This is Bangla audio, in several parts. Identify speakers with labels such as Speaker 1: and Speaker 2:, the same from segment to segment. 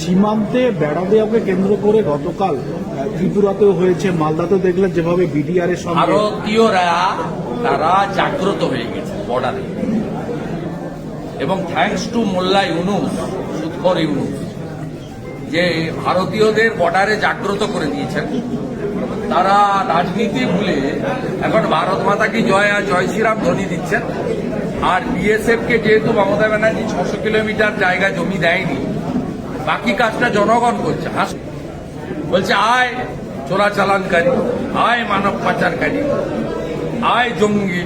Speaker 1: সীমান্তে বেড়া দেওয়াকে কেন্দ্র করে গতকাল ত্রিপুরাতেও হয়েছে। মালদাতেও দেখলেন যেভাবে বিডিআর এর সঙ্গে
Speaker 2: ভারতীয়রা, তারা জাগ্রত হয়ে গেছে বর্ডারে। এবং থ্যাঙ্কস টু মোল্লা ইউনুস সুৎকর ইউনুস, যে ভারতীয়দের বর্ডারে জাগ্রত করে দিয়েছেন, তারা রাজনীতি ভুলে এখন ভারত মাতাকে জয় আর জয় শ্রীরাম ধ্বনি দিচ্ছেন। আর বিএসএফ কে যেহেতু মমতা ব্যানার্জি ছশো কিলোমিটার জায়গা জমি দেয়নি বাকি কাজটা জনগণ করছে। হাস বলছে, আয় চোরাচালানকারী আয় মানব পাচারকারী, আয় জঙ্গি।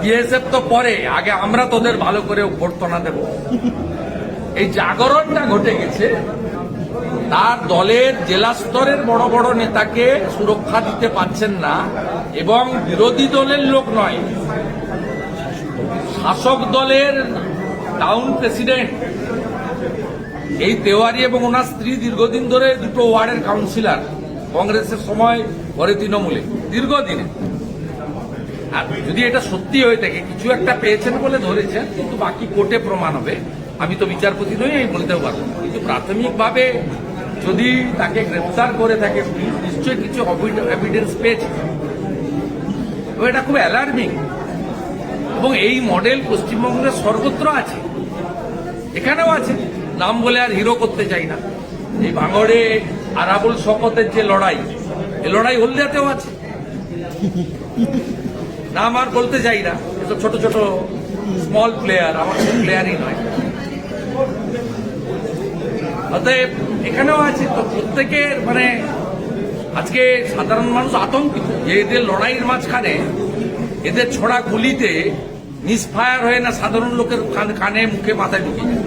Speaker 2: বিএসএফ তো পরে, আগে আমরা তোদের ভালো করে অভ্যর্থনা দেব। এই জাগরণটা ঘটে গেছে, তার দলের জেলা স্তরের বড় বড় নেতাকে সুরক্ষা দিতে পারছেন না এবং বিরোধী দলের লোক নয়। শাসক দলের টাউন প্রেসিডেন্ট এই তেওয়ারি এবং ওনার স্ত্রী দীর্ঘদিন ধরে দুটো ওয়ার্ডের কাউন্সিলর, কংগ্রেসের সময় পরে তৃণমূলে, দীর্ঘদিনে। আর যদি এটা সত্যি হয়ে থাকে, কিছু একটা পেয়েছেন বলে ধরেছেন, কিন্তু বাকি কোর্টে প্রমাণ হবে। আমি তো বিচারপতি নই, আমি বলতেও পারব কিন্তু প্রাথমিকভাবে যদি তাকে গ্রেফতার করে থাকে, নিশ্চয়ই কিছু এভিডেন্স পেয়েছে। তো এটা খুব অ্যালার্মিং এবং এই মডেল পশ্চিমবঙ্গের সর্বত্র আছে। এখানেও আছে। নাম বলে আর হিরো করতে চাই না। এই ভাঙড়ে আরাবুল শপথের যে লড়াই এই লড়াই হলদিয়াতেও আছে। নাম আর বলতে চাই না। এসব ছোট ছোট স্মল প্লেয়ার আমার প্লেয়ারই নয়। অতএব এখানেও আছে তো প্রত্যেকের মানে আজকে সাধারণ মানুষ আতঙ্কিত যে এদের লড়াইয়ের মাঝখানে এদের ছোড়া গুলিতে মিসফায়ার হয়ে না সাধারণ লোকের কানে, মুখে, মাথায় ঢুকে যায়।